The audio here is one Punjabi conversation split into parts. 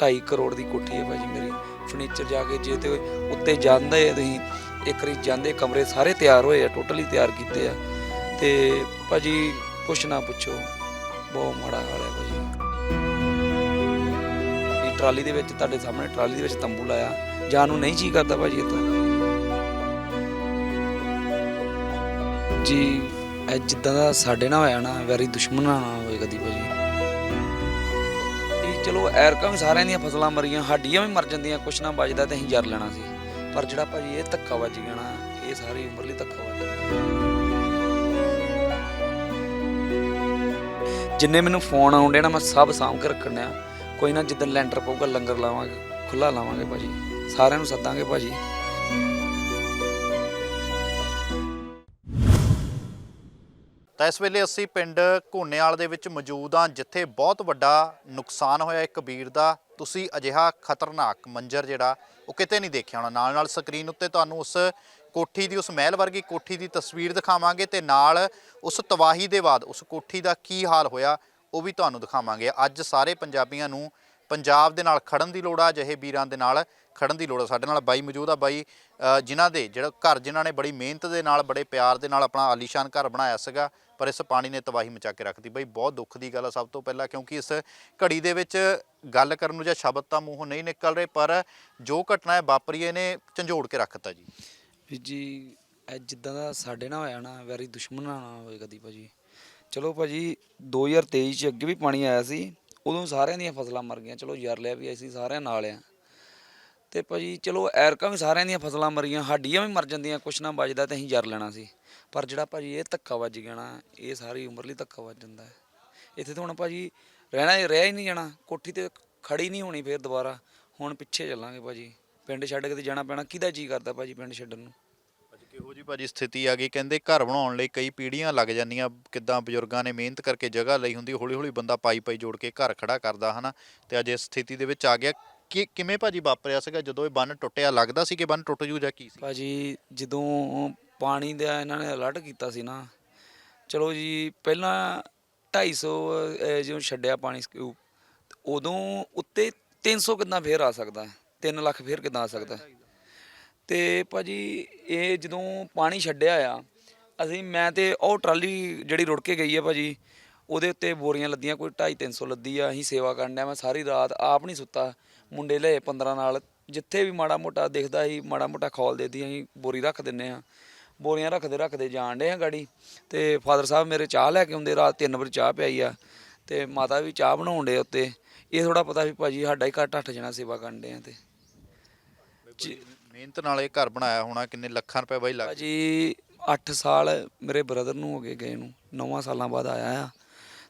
2.5 ਕਰੋੜ ਦੀ ਕੋਠੀ ਹੈ ਭਾਜੀ ਮੇਰੀ ਫਰਨੀਚਰ ਜਾ ਕੇ ਜੇ ਤੇ ਉੱਤੇ ਜਾਂਦੇ ਆ ਤੁਸੀਂ, ਇੱਕ ਵਾਰੀ ਜਾਂਦੇ ਕਮਰੇ ਸਾਰੇ ਤਿਆਰ ਹੋਏ ਆ ਟੋਟਲੀ ਤਿਆਰ ਕੀਤੇ ਆ। ਤੇ ਭਾਜੀ ਕੁਛ ਨਾ ਪੁੱਛੋ, ਬਹੁਤ ਮਾੜਾ ਹਾਲ ਹੈ ਭਾਜੀ। ਇਹ ਟਰਾਲੀ ਦੇ ਵਿੱਚ ਤੁਹਾਡੇ ਸਾਹਮਣੇ ਟਰਾਲੀ ਦੇ ਵਿੱਚ ਤੰਬੂ ਲਾਇਆ, ਜਾਣ ਨੂੰ ਨਹੀਂ ਜੀ ਕਰਦਾ ਭਾਜੀ ਇੱਥੋਂ। ਜੀ ਜਿੱਦਾਂ ਦਾ ਸਾਡੇ ਨਾਲ ਹੋਇਆ ਨਾ, ਵੈਰੀ ਦੁਸ਼ਮਣ ਨਾਲ ਹੋਏ ਕਦੀ ਭਾਜੀ। ਇਹ ਚਲੋ, ਐਰਕਾਂ ਵੀ ਸਾਰਿਆਂ ਦੀਆਂ ਫਸਲਾਂ ਮਰੀਆਂ, ਹੱਡੀਆਂ ਵੀ ਮਰ ਜਾਂਦੀਆਂ, ਕੁਛ ਨਾ ਬਚਦਾ ਤੇ ਅਸੀਂ ਜਰ ਲੈਣਾ ਸੀ। ਪਰ ਜਿਹੜਾ ਭਾਜੀ ਇਹ ਧੱਕਾ ਵੱਜ ਗਿਆ ਨਾ, ਇਹ ਸਾਰੀ ਉਮਰ ਲਈ ਧੱਕਾ ਵੱਜ ਗਿਆ। ਜਿੰਨੇ ਮੈਨੂੰ ਫੋਨ ਆਉਂਦੇ ਨਾ, ਮੈਂ ਸਭ ਸਾਂਭ ਕੇ ਰੱਖਣ ਆ ਕੋਈ ਨਾ ਜਿੱਦਣ ਲੈਂਟਰ ਪਊਗਾ, ਲੰਗਰ ਲਾਵਾਂਗੇ ਖੁੱਲਾ ਲਾਵਾਂਗੇ ਭਾਜੀ। ਸਾਰਿਆਂ ਨੂੰ ਸੱਦਾਂਗੇ ਭਾਜੀ। ਤਾਂ ਇਸ ਵੇਲੇ ਅਸੀਂ ਪਿੰਡ ਘੋਨੇਵਾਲ ਦੇ ਵਿੱਚ ਮੌਜੂਦ ਹਾਂ, ਜਿੱਥੇ ਬਹੁਤ ਵੱਡਾ ਨੁਕਸਾਨ ਹੋਇਆ ਇੱਕ ਵੀਰ ਦਾ। ਤੁਸੀਂ ਅਜਿਹਾ ਖਤਰਨਾਕ ਮੰਜ਼ਰ ਜਿਹੜਾ, ਉਹ ਕਿਤੇ ਨਹੀਂ ਦੇਖਿਆ ਹੋਣਾ। ਨਾਲ ਨਾਲ ਸਕਰੀਨ ਉੱਤੇ ਤੁਹਾਨੂੰ ਉਸ ਕੋਠੀ ਦੀ, ਉਸ ਮਹਿਲ ਵਰਗੀ ਕੋਠੀ ਦੀ ਤਸਵੀਰ ਦਿਖਾਵਾਂਗੇ ਤੇ ਨਾਲ ਉਸ ਤਬਾਹੀ ਦੇ ਬਾਅਦ ਉਸ ਕੋਠੀ ਦਾ ਕੀ ਹਾਲ ਹੋਇਆ, ਉਹ ਵੀ ਤੁਹਾਨੂੰ ਦਿਖਾਵਾਂਗੇ। ਅੱਜ ਸਾਰੇ ਪੰਜਾਬੀਆਂ ਨੂੰ ਪੰਜਾਬ ਦੇ ਨਾਲ ਖੜਨ ਦੀ ਲੋੜ ਆ ਜਿਹੇ ਵੀਰਾਂ ਦੇ ਨਾਲ ਖੜਨ ਦੀ ਲੋੜ ਆ। ਸਾਡੇ ਨਾਲ ਬਾਈ ਮੌਜੂਦ ਆ। ਬਾਈ ਜਿਨ੍ਹਾਂ ਦੇ ਜਿਹੜਾ ਘਰ, ਜਿਨ੍ਹਾਂ ਨੇ ਬੜੀ ਮਿਹਨਤ ਦੇ ਨਾਲ, ਬੜੇ ਪਿਆਰ ਦੇ ਨਾਲ ਆਪਣਾ ਆਲੀਸ਼ਾਨ ਘਰ ਬਣਾਇਆ ਸੀਗਾ ਪਰ ਇਸ ਪਾਣੀ ਨੇ ਤਬਾਹੀ ਮਚਾ ਕੇ ਰੱਖਤੀ। ਬਾਈ ਬਹੁਤ ਦੁੱਖ ਦੀ ਗੱਲ ਆ ਸਭ ਤੋਂ ਪਹਿਲਾਂ, ਕਿਉਂਕਿ ਇਸ ਘੜੀ ਦੇ ਵਿੱਚ ਗੱਲ ਕਰਨ ਨੂੰ ਜਾਂ ਸ਼ਬਦ ਤਾਂ ਮੂੰਹੋਂ ਨਹੀਂ ਨਿਕਲ ਰਹੇ, ਪਰ ਜੋ ਘਟਨਾ ਹੈ ਵਾਪਰੀ, ਇਹਨੇ ਝੰਜੋੜ ਕੇ ਰੱਖਤਾ ਜੀ। ਵੀ ਜੀ, ਇਹ ਜਿੱਦਾਂ ਦਾ ਸਾਡੇ ਨਾਲ ਹੋਇਆ ਨਾ, ਵੈਰੀ ਦੁਸ਼ਮਣਾਂ ਨਾਲ ਹੋਏ ਕਦੀ ਭਾਜੀ। ਚਲੋ ਭਾਜੀ 2023 ਚ ਅੱਗੇ ਵੀ ਪਾਣੀ ਆਇਆ ਸੀ, ਉਦੋਂ ਸਾਰਿਆਂ ਦੀਆਂ ਫਸਲਾਂ ਮਰ ਗਈਆਂ। ਚਲੋ ਯਾਰ ਲਿਆ ਵੀ ਅਸੀਂ ਸਾਰਿਆਂ ਨਾਲ ਆ। ਤੇ ਭਾਜੀ, ਚਲੋ ਐਰਕਾਂ ਵੀ ਸਾਰਿਆਂ ਦੀਆਂ ਫਸਲਾਂ ਮਰੀਆਂ ਸਾਡੀਆਂ ਵੀ ਮਰ ਜਾਂਦੀਆਂ, ਕੁਛ ਨਾ ਬਚਦਾ ਤੇ ਅਸੀਂ ਜਰ ਲੈਣਾ ਸੀ। ਪਰ ਜਿਹੜਾ ਭਾਜੀ ਇਹ ਧੱਕਾ ਵੱਜ ਗਿਆ ਨਾ ਇਹ ਸਾਰੀ ਉਮਰ ਲਈ ਧੱਕਾ ਵੱਜ ਜਾਂਦਾ ਹੈ। ਇੱਥੇ ਤਾਂ ਹੁਣ ਭਾਜੀ ਰਹਿਣਾ ਹੀ ਰਹਿ ਹੀ ਨਹੀਂ ਜਾਣਾ ਕੋਠੀ ਤੇ ਖੜੀ ਨਹੀਂ ਹੋਣੀ ਫੇਰ ਦੁਬਾਰਾ। ਹੁਣ ਪਿੱਛੇ ਚੱਲਾਂਗੇ ਭਾਜੀ। ਪਿੰਡ ਛੱਡ ਕੇ ਤੇ ਜਾਣਾ ਪੈਣਾ। ਕਿਹਦਾ ਜੀ ਕਰਦਾ ਭਾਜੀ ਪਿੰਡ ਛੱਡਣ ਨੂੰ? ਅੱਜ ਕਿਹੋ ਜੀ ਭਾਜੀ ਸਥਿਤੀ ਆ ਗਈ? ਕਹਿੰਦੇ ਘਰ ਬਣਾਉਣ ਲਈ ਕਈ ਪੀੜ੍ਹੀਆਂ ਲੱਗ ਜਾਂਦੀਆਂ। ਕਿੱਦਾਂ ਬਜ਼ੁਰਗਾਂ ਨੇ ਮਿਹਨਤ ਕਰਕੇ ਜਗ੍ਹਾ ਲਈ ਹੁੰਦੀ ਹੌਲੀ ਹੌਲੀ ਬੰਦਾ ਪਾਈ ਪਾਈ ਜੋੜ ਕੇ ਘਰ ਖੜਾ ਕਰਦਾ ਹਨਾ? ਤੇ ਅੱਜ ਇਸ ਸਥਿਤੀ ਦੇ ਵਿੱਚ ਆ ਗਿਆ। ਕਿ ਕਿਵੇਂ ਭਾਜੀ ਵਾਪਰਿਆ ਸੀਗਾ? ਜਦੋਂ ਇਹ ਬੰਨ ਟੁੱਟਿਆ ਲੱਗਦਾ ਸੀ ਕਿ ਬੰਨ ਟੁੱਟ ਜੂ ਜਾਂ ਕੀ ਸੀ? ਭਾਜੀ ਜਦੋਂ ਪਾਣੀ ਦਾ ਇਹਨਾਂ ਨੇ ਅਲਰਟ ਕੀਤਾ ਸੀ ਨਾ। ਚਲੋ ਜੀ ਪਹਿਲਾਂ 250 ਅਹ, ਜਿਉਂ ਛੱਡਿਆ ਪਾਣੀ ਸਕੂਪ ਉਦੋਂ ਉੱਤੇ 300 ਕਿੱਦਾਂ ਫੇਰ ਆ ਸਕਦਾ 3 ਲੱਖ ਫੇਰ ਕਿੱਦਾਂ ਆ ਸਕਦਾ ਤੇ ਭਾਜੀ ਇਹ ਜਦੋਂ ਪਾਣੀ ਛੱਡਿਆ ਆ ਅਸੀਂ ਮੈਂ ਤੇ ਉਹ ਟਰਾਲੀ ਜਿਹੜੀ ਰੁੜ ਕੇ ਗਈ ਹੈ ਭਾਜੀ ਉਹਦੇ ਉੱਤੇ ਬੋਰੀਆਂ ਲੱਦੀਆਂ ਕੋਈ 2.5 300 ਲੱਦੀ ਆ ਅਸੀਂ ਸੇਵਾ ਕਰਨ ਡਿਆ ਮੈਂ ਸਾਰੀ ਰਾਤ ਆਪ ਨਹੀਂ ਸੁੱਤਾ। ਮੁੰਡੇ ਲਏ 15 ਨਾਲ ਜਿੱਥੇ ਵੀ ਮਾੜਾ ਮੋਟਾ ਦਿਖਦਾ ਸੀ ਮਾੜਾ ਮੋਟਾ ਖੋਲ ਦੇਦੀ ਅਸੀਂ ਬੋਰੀ ਰੱਖ ਦਿੰਨੇ ਆ ਬੋਰੀਆਂ ਰੱਖਦੇ ਰੱਖਦੇ ਜਾਣ ਡੇ ਆ ਗਾੜੀ। ਤੇ ਫਾਦਰ ਸਾਹਿਬ ਮੇਰੇ ਚਾਹ ਲੈ ਕੇ ਆਉਂਦੇ ਰਾਤ 3 ਵਜੇ ਚਾਹ ਪਿਆਈ ਆ। ਤੇ ਮਾਤਾ ਵੀ ਚਾਹ ਬਣਾਉਣ ਡੇ ਉੱਤੇ। ਇਹ ਥੋੜਾ ਪਤਾ ਵੀ ਭਾਜੀ ਸਾਡਾ ਹੀ ਘੱਟ ਅੱਠ ਜਣਾ ਸੇਵਾ ਕਰਨ ਡੇ ਆ ਤੇ। ਮਿਹਨਤ ਨਾਲ ਇਹ ਘਰ ਬਣਾਇਆ ਹੋਣਾ ਕਿੰਨੇ ਲੱਖਾਂ ਰੁਪਏ ਬਾਈ ਲੱਗ ਭਾਜੀ 8 ਸਾਲ ਮੇਰੇ ਬ੍ਰਦਰ ਨੂੰ ਹੋ ਗਏ ਗਏ ਨੂੰ 9 ਸਾਲਾਂ ਬਾਅਦ ਆਇਆ ਆ।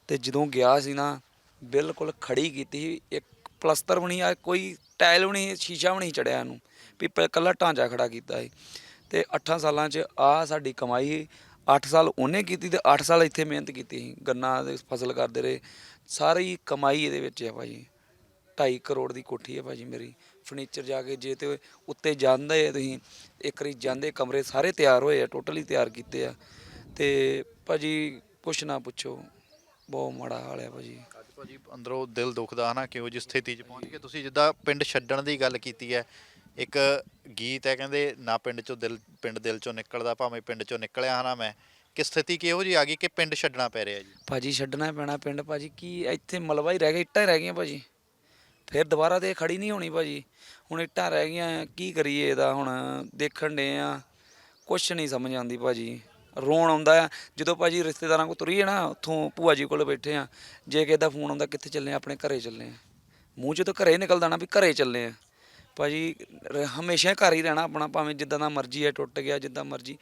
ਤੇ ਜਦੋਂ ਗਿਆ ਸੀ ਨਾ ਬਿਲਕੁਲ ਖੜੀ ਕੀਤੀ ਸੀ, ਇੱਕ ਪਲਸਤਰ ਵੀ ਨਹੀਂ ਆ ਕੋਈ ਟਾਇਲ ਵੀ ਨਹੀਂ ਸ਼ੀਸ਼ਾ ਵੀ ਨਹੀਂ ਚੜਿਆ ਇਹਨੂੰ। ਵੀ ਇਕੱਲਾ ਢਾਂਚਾ ਖੜਾ ਕੀਤਾ ਸੀ। ਤੇ 8 ਸਾਲਾਂ 'ਚ ਆ ਸਾਡੀ ਕਮਾਈ 8 ਸਾਲ ਉਹਨੇ ਕੀਤੀ ਤੇ 8 ਸਾਲ ਇੱਥੇ ਮਿਹਨਤ ਕੀਤੀ ਸੀ। ਗੰਨਾ ਦੇ ਫਸਲ ਕਰਦੇ ਰਹੇ। ਸਾਰੀ ਕਮਾਈ ਇਹਦੇ ਵਿੱਚ ਹੈ ਭਾਜੀ। 2.5 ਕਰੋੜ ਦੀ ਕੋਠੀ ਹੈ ਭਾਜੀ ਮੇਰੀ। ਫਰਨੀਚਰ ਜਾ ਕੇ ਜੇ ਤੇ ਉੱਤੇ ਜਾਂਦੇ ਆ ਤੁਸੀਂ, ਇੱਕ ਵਾਰੀ ਜਾਂਦੇ ਕਮਰੇ ਸਾਰੇ ਤਿਆਰ ਹੋਏ ਆ ਟੋਟਲੀ ਤਿਆਰ ਕੀਤੇ ਆ। ਤੇ ਭਾਜੀ ਕੁਛ ਨਾ ਪੁੱਛੋ, ਬਹੁਤ ਮਾੜਾ ਹਾਲ ਹੈ ਭਾਜੀ। ਅੱਜ ਭਾਜੀ ਅੰਦਰੋਂ ਦਿਲ ਦੁਖਦਾ ਹਨਾ, ਕਿਹੋ ਜਿਹੀ ਸਥਿਤੀ 'ਚ ਪਹੁੰਚ ਕੇ ਤੁਸੀਂ ਜਿੱਦਾਂ ਪਿੰਡ ਛੱਡਣ ਦੀ ਗੱਲ ਕੀਤੀ ਹੈ ਇੱਕ ਗੀਤ ਹੈ ਕਹਿੰਦੇ, ਨਾ ਪਿੰਡ 'ਚੋਂ ਦਿਲ, ਪਿੰਡ ਦਿਲ 'ਚੋਂ ਨਿਕਲਦਾ, ਭਾਵੇਂ ਪਿੰਡ 'ਚੋਂ ਨਿਕਲਿਆ ਹਨਾ ਮੈਂ। ਕਿ ਸਥਿਤੀ ਕਿਹੋ ਜਿਹੀ ਆ ਗਈ ਕਿ ਪਿੰਡ ਛੱਡਣਾ ਪੈ ਰਿਹਾ ਜੀ? ਭਾਜੀ ਛੱਡਣਾ ਪੈਣਾ ਪਿੰਡ, ਭਾਜੀ ਕੀ ਇੱਥੇ ਮਲਵਾ ਹੀ ਰਹਿ ਗਿਆ ਇੱਟਾਂ ਹੀ ਰਹਿ ਗਈਆਂ ਭਾਜੀ। ਫਿਰ ਦੁਬਾਰਾ ਤੇ ਖੜੀ ਨਹੀਂ ਹੋਣੀ ਭਾਜੀ। ਹੁਣ ਇੱਟਾਂ ਰਹਿ ਗਈਆਂ, ਕੀ ਕਰੀਏ ਇਹਦਾ ਹੁਣ? ਦੇਖਣ ਡੇ ਆ, ਕੁਛ ਨਹੀਂ ਸਮਝ ਆਉਂਦੀ ਭਾਜੀ। ਰੋਣ ਆਉਂਦਾ ਆ। ਜਦੋਂ ਭਾਜੀ ਰਿਸ਼ਤੇਦਾਰਾਂ ਕੋ ਤੁਰੀਏ ਨਾ, ਉੱਥੋਂ ਭੂਆ ਜੀ ਕੋਲ ਬੈਠੇ ਆ, ਜੇ ਕਿਸੇ ਦਾ ਫੋਨ ਆਉਂਦਾ, ਕਿੱਥੇ ਚੱਲੇ ਆ? ਆਪਣੇ ਘਰੇ ਚੱਲੇ ਆ। ਮੂੰਹ ਚੋਂ ਤਾਂ ਘਰੇ ਨਿਕਲਦਾ ਨਾ ਵੀ ਘਰੇ ਚੱਲੇ ਆ। ਭਾਜੀ ਰ- ਹਮੇਸ਼ਾ ਘਰ ਹੀ ਰਹਿਣਾ ਆਪਣਾ ਭਾਵੇਂ ਜਿੱਦਾਂ ਦਾ ਮਰਜ਼ੀ ਹੈ ਟੁੱਟ ਗਿਆ ਜਿੱਦਾਂ ਮਰਜ਼ੀ।